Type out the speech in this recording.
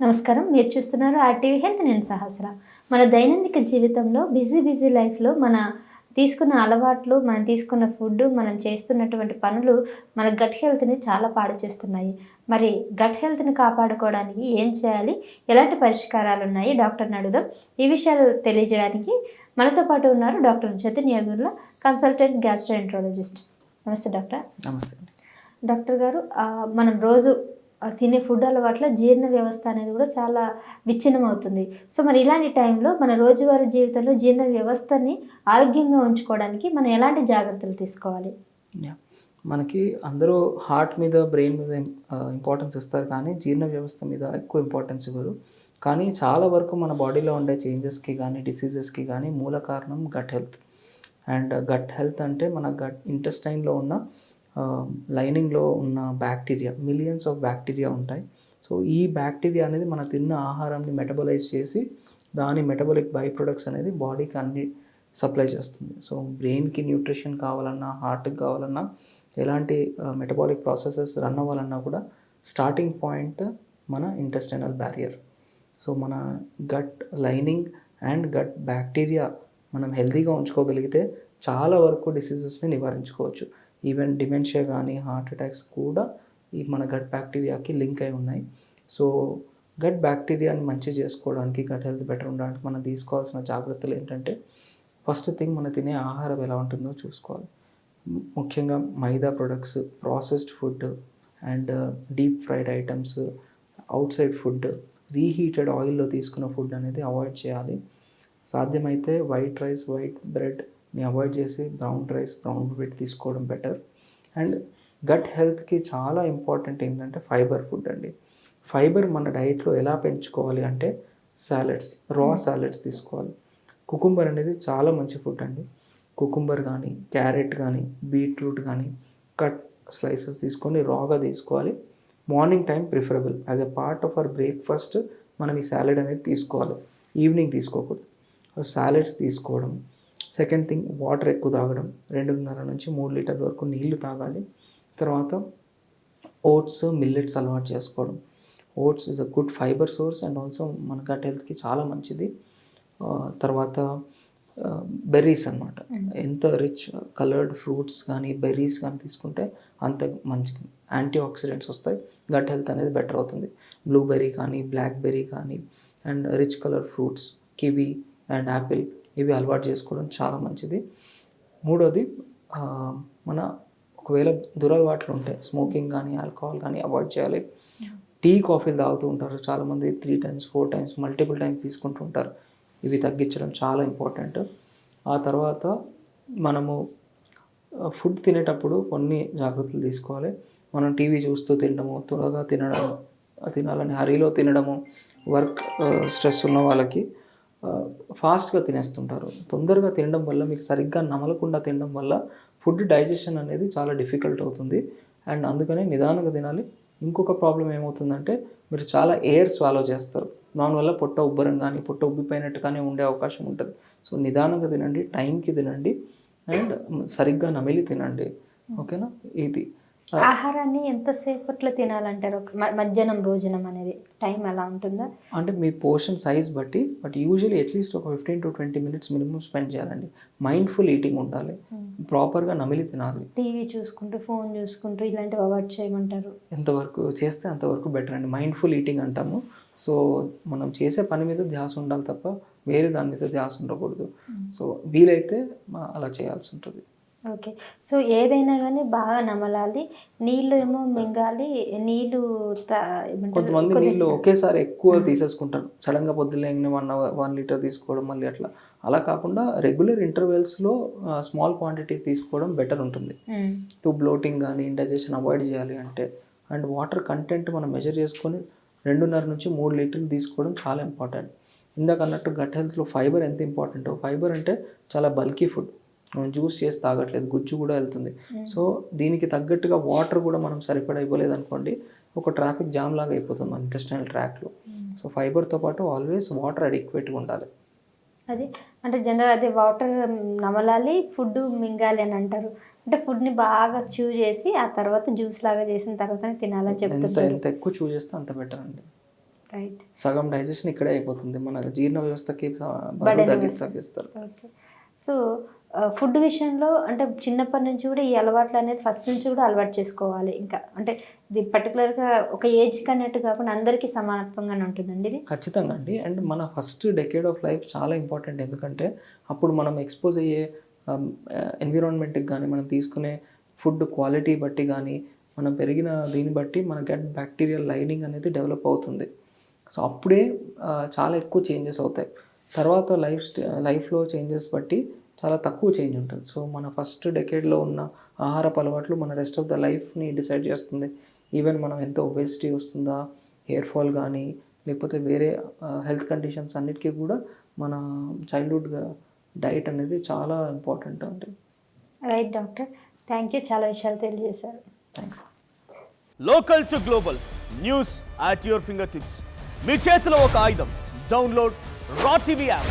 నమస్కారం. మీరు చూస్తున్నారు ఆర్టీవీ హెల్త్ నేను సహస్ర. మన దైనందిక జీవితంలో బిజీ బిజీ లైఫ్లో మన తీసుకున్న అలవాట్లు మనం తీసుకున్న ఫుడ్ మనం చేస్తున్నటువంటి పనులు మన గట్ హెల్త్ని చాలా పాడు చేస్తున్నాయి. మరి గట్ హెల్త్ని కాపాడుకోవడానికి ఏం చేయాలి? ఎలాంటి పరిష్కారాలు ఉన్నాయి? డాక్టర్ని అడుగుదాం. ఈ విషయాలు తెలియజేయడానికి మనతో పాటు ఉన్నారు doctor Jatin Yagurla consultant gastroenterologist. నమస్తే డాక్టర్. నమస్తే. డాక్టర్ గారు మనం రోజు తినే ఫుడ్ అలవాట్ల జీర్ణ వ్యవస్థ అనేది కూడా చాలా విచ్ఛిన్నం అవుతుంది సో మరి ఇలాంటి టైంలో మన రోజువారీ జీవితంలో జీర్ణ వ్యవస్థని ఆరోగ్యంగా ఉంచుకోవడానికి మనం ఎలాంటి జాగ్రత్తలు తీసుకోవాలి? మనకి అందరూ హార్ట్ మీద బ్రెయిన్ మీద ఇంపార్టెన్స్ ఇస్తారు కానీ జీర్ణ వ్యవస్థ మీద ఎక్కువ ఇంపార్టెన్స్ ఇవ్వరు. కానీ చాలా వరకు మన బాడీలో ఉండే చేంజెస్కి కానీ డిసీజెస్కి కానీ మూల కారణం gut health and gut health అంటే మన గట్ ఇంటెస్టైన్లో ఉన్న లైనింగ్లో ఉన్న బ్యాక్టీరియా మిలియన్స్ ఆఫ్ బ్యాక్టీరియా ఉంటాయి. సో ఈ బ్యాక్టీరియా అనేది మన తిన్న ఆహారాన్ని మెటబలైజ్ చేసి దాని మెటబలిక్ బై ప్రొడక్ట్స్ అనేది బాడీకి అన్ని సప్లై చేస్తుంది. సో బ్రెయిన్కి న్యూట్రిషన్ కావాలన్నా హార్ట్కి కావాలన్నా ఎలాంటి మెటబాలిక్ ప్రాసెసెస్ రన్ అవ్వాలన్నా కూడా స్టార్టింగ్ పాయింట్ మన ఇంటెస్టైనల్ బ్యారియర్. సో మన gut lining and gut bacteria మనం హెల్తీగా ఉంచుకోగలిగితే చాలా వరకు డిసీజెస్ని నివారించుకోవచ్చు. ఈవెన్ డిమెన్షియా కానీ హార్ట్ అటాక్స్ కూడా ఈ మన గట్ బ్యాక్టీరియాకి లింక్ అయి ఉన్నాయి. సో గట్ బ్యాక్టీరియాని మంచి చేసుకోవడానికి గట్ హెల్త్ బెటర్ ఉండడానికి మనం తీసుకోవాల్సిన జాగ్రత్తలు ఏంటంటే ఫస్ట్ థింగ్ మనం తినే ఆహారం ఎలా ఉంటుందో చూసుకోవాలి. ముఖ్యంగా maida products processed food and deep fried items outside food reheated ఆయిల్లో తీసుకున్న ఫుడ్ అనేది అవాయిడ్ చేయాలి. సాధ్యమైతే white rice white bread avoid చేసి బ్రౌన్ రైస్ బ్రౌన్ బ్రెడ్ తీసుకోవడం బెటర్ అండ్ గట్ హెల్త్కి చాలా ఇంపార్టెంట్ ఏంటంటే ఫైబర్ ఫుడ్ అండి. ఫైబర్ మన డైట్లో ఎలా పెంచుకోవాలి అంటే సాలెడ్స్ రా సాలెడ్స్ తీసుకోవాలి. కుకుంబర్ అనేది చాలా మంచి ఫుడ్ అండి. కుకుంబర్ కానీ క్యారెట్ కానీ బీట్రూట్ కానీ కట్ స్లైసెస్ తీసుకొని రాగా తీసుకోవాలి. Morning time preferable as a part of our breakfast మనం ఈ సాలెడ్ అనేది తీసుకోవాలి. ఈవినింగ్ తీసుకోకూడదు. సాలెడ్స్ తీసుకోవడం సెకండ్ థింగ్ వాటర్ ఎక్కువ తాగడం. రెండున్నర నుంచి మూడు లీటర్ వరకు నీళ్ళు తాగాలి. తర్వాత ఓట్స్ మిల్లెట్స్ అలవాటు చేసుకోవడం. Oats is a good fibre source and also మన గట్ హెల్త్కి చాలా మంచిది. తర్వాత బెర్రీస్ అన్నమాట. ఎంత రిచ్ కలర్డ్ ఫ్రూట్స్ కానీ బెర్రీస్ కానీ తీసుకుంటే అంత మంచి యాంటీ ఆక్సిడెంట్స్ వస్తాయి. గట్ హెల్త్ అనేది బెటర్ అవుతుంది. బ్లూబెర్రీ కానీ బ్లాక్బెర్రీ కానీ and rich colour fruits kiwi and apple ఇవి అలవాటు చేసుకోవడం చాలా మంచిది. మూడోది మన ఒకవేళ దురలవాట్లు ఉంటాయి స్మోకింగ్ కానీ ఆల్కహాల్ కానీ అవాయిడ్ చేయాలి. టీ కాఫీలు తాగుతూ ఉంటారు. చాలామంది three times four times multiple times తీసుకుంటూ ఉంటారు. ఇవి తగ్గించడం చాలా ఇంపార్టెంట్. ఆ తర్వాత మనము ఫుడ్ తినేటప్పుడు కొన్ని జాగ్రత్తలు తీసుకోవాలి. మనం టీవీ చూస్తూ తినడము త్వరగా తినడం తినాలని హరిలో తినడము వర్క్ స్ట్రెస్ ఉన్న వాళ్ళకి ఫాస్ట్గా తినేస్తుంటారు. తొందరగా తినడం వల్ల మీరు సరిగ్గా నమలకుండా తినడం వల్ల ఫుడ్ డైజెషన్ అనేది చాలా డిఫికల్ట్ అవుతుంది. అండ్ అందుకని నిదానంగా తినాలి. ఇంకొక ప్రాబ్లం ఏమవుతుందంటే మీరు చాలా ఎయిర్ స్వాలో చేస్తారు. దానివల్ల పొట్ట ఉబ్బరం కానీ పొట్ట ఉబ్బిపోయినట్టు కానీ ఉండే అవకాశం ఉంటుంది. సో నిదానంగా తినండి టైంకి తినండి అండ్ సరిగ్గా నమిలి తినండి. ఓకేనా? ఇది. ఆహారాన్ని ఎంతసేపట్లో తినాలంటారు? మధ్యాహ్నం భోజనం అనేది టైం ఎలా ఉంటుందా? అంటే మీ పోర్షన్ సైజ్ బట్టి బట్ యూజువల్లీ అట్లీస్ట్ ఒక fifteen to twenty minutes minimum spend చేయాలండి. మైండ్ఫుల్ ఈటింగ్ ఉండాలి. ప్రాపర్గా నమిలి తినాలి. టీవీ చూసుకుంటూ ఫోన్ చూసుకుంటూ ఇలాంటివి అవాయిడ్ చేయమంటారు? ఎంతవరకు చేస్తే అంతవరకు బెటర్ అండి. మైండ్ఫుల్ ఈటింగ్ అంటాము. సో మనం చేసే పని మీద ధ్యాస ఉండాలి తప్ప వేరే దాని మీద ధ్యాస ఉండకూడదు. సో వీలైతే అలా చేయాల్సి ఉంటుంది. ఓకే. సో ఏదైనా కానీ బాగా నమలాలి. నీళ్ళు ఏమో మింగాలి. నీళ్ళు తా- ఏమంటారు? కొంతమంది నీళ్ళు ఒకేసారి ఎక్కువ తీసేసుకుంటారు. సడన్గా పొద్దున్న వన్ వన్ లీటర్ తీసుకోవడం మళ్ళీ అట్లా. అలా కాకుండా రెగ్యులర్ ఇంటర్వెల్స్లో స్మాల్ క్వాంటిటీస్ తీసుకోవడం బెటర్ ఉంటుంది. టు బ్లోటింగ్ కానీ ఇండైజెషన్ అవాయిడ్ చేయాలి అంటే. అండ్ వాటర్ కంటెంట్ మనం మెజర్ చేసుకొని రెండున్నర నుంచి మూడు లీటర్లు తీసుకోవడం చాలా ఇంపార్టెంట్. ఇందాక అన్నట్టు గట్ హెల్త్లో ఫైబర్ ఎంత ఇంపార్టెంటో. ఫైబర్ అంటే చాలా బల్కీ ఫుడ్. మనం జ్యూస్ చేసి తాగట్లేదు గుజ్జు కూడా వెళ్తుంది. సో దీనికి తగ్గట్టుగా వాటర్ కూడా మనం సరిపడా ఇవ్వలేదు అనుకోండి ఒక ట్రాఫిక్ జామ్ లాగా అయిపోతుంది మన ఇంటెస్టైనల్ ట్రాక్లో. సో ఫైబర్తో పాటు ఆల్వేస్ వాటర్ అడిక్వేట్గా ఉండాలి. అది అంటే జనరల్ అదే వాటర్ నమలాలి ఫుడ్ మింగాలి అని అంటారు. అంటే ఫుడ్ని బాగా చూ చేసి ఆ తర్వాత జ్యూస్ లాగా చేసిన తర్వాతనే తినాలని ఎంత చెప్తుంటారు ఎంత ఎక్కువ చూస్ చేస్తే అంత బెటర్ అండి. రైట్ సగం డైజెషన్ ఇక్కడే అయిపోతుంది. మన జీర్ణ వ్యవస్థకి. తగ్గిస్తారు. ఓకే సో ఫుడ్ విషయంలో అంటే చిన్నప్పటి నుంచి కూడా ఈ అలవాట్లు అనేది ఫస్ట్ నుంచి కూడా అలవాటు చేసుకోవాలి ఇంకా. అంటే ఇది పర్టికులర్గా ఒక ఏజ్కి కన్నట్టు కాకుండా అందరికీ సమానత్వంగానే ఉంటుందండి ఇది? ఖచ్చితంగా అండి. అండ్ మన ఫస్ట్ డెకేడ్ ఆఫ్ లైఫ్ చాలా ఇంపార్టెంట్ ఎందుకంటే అప్పుడు మనం ఎక్స్పోజ్ అయ్యే ఎన్విరాన్మెంట్కి కానీ మనం తీసుకునే ఫుడ్ క్వాలిటీ బట్టి కానీ మనం పెరిగిన దీన్ని బట్టి మన గట్ బ్యాక్టీరియల్ లైనింగ్ అనేది డెవలప్ అవుతుంది. సో అప్పుడే చాలా ఎక్కువ చేంజెస్ అవుతాయి. తర్వాత లైఫ్ లైఫ్లో చేంజెస్ బట్టి చాలా తక్కువ చేంజ్ ఉంటుంది. సో మన ఫస్ట్ డెకేడ్లో ఉన్న ఆహారపు అలవాట్లు మన రెస్ట్ ఆఫ్ ద లైఫ్ని డిసైడ్ చేస్తుంది. ఈవెన్ మనం ఎంత ఒబేసిటీ వస్తుందా హెయిర్ ఫాల్ కానీ లేకపోతే వేరే హెల్త్ కండిషన్స్ అన్నిటికీ కూడా మన చైల్డ్హుడ్ డైట్ అనేది చాలా ఇంపార్టెంట్ అండి. రైట్ డాక్టర్ థ్యాంక్ యూ చాలా విషయాలు తెలియజేశారు. Thanks local to global news at your fingertips మీ చేతిలో ఒక ఆయుధం. Download Raw TV app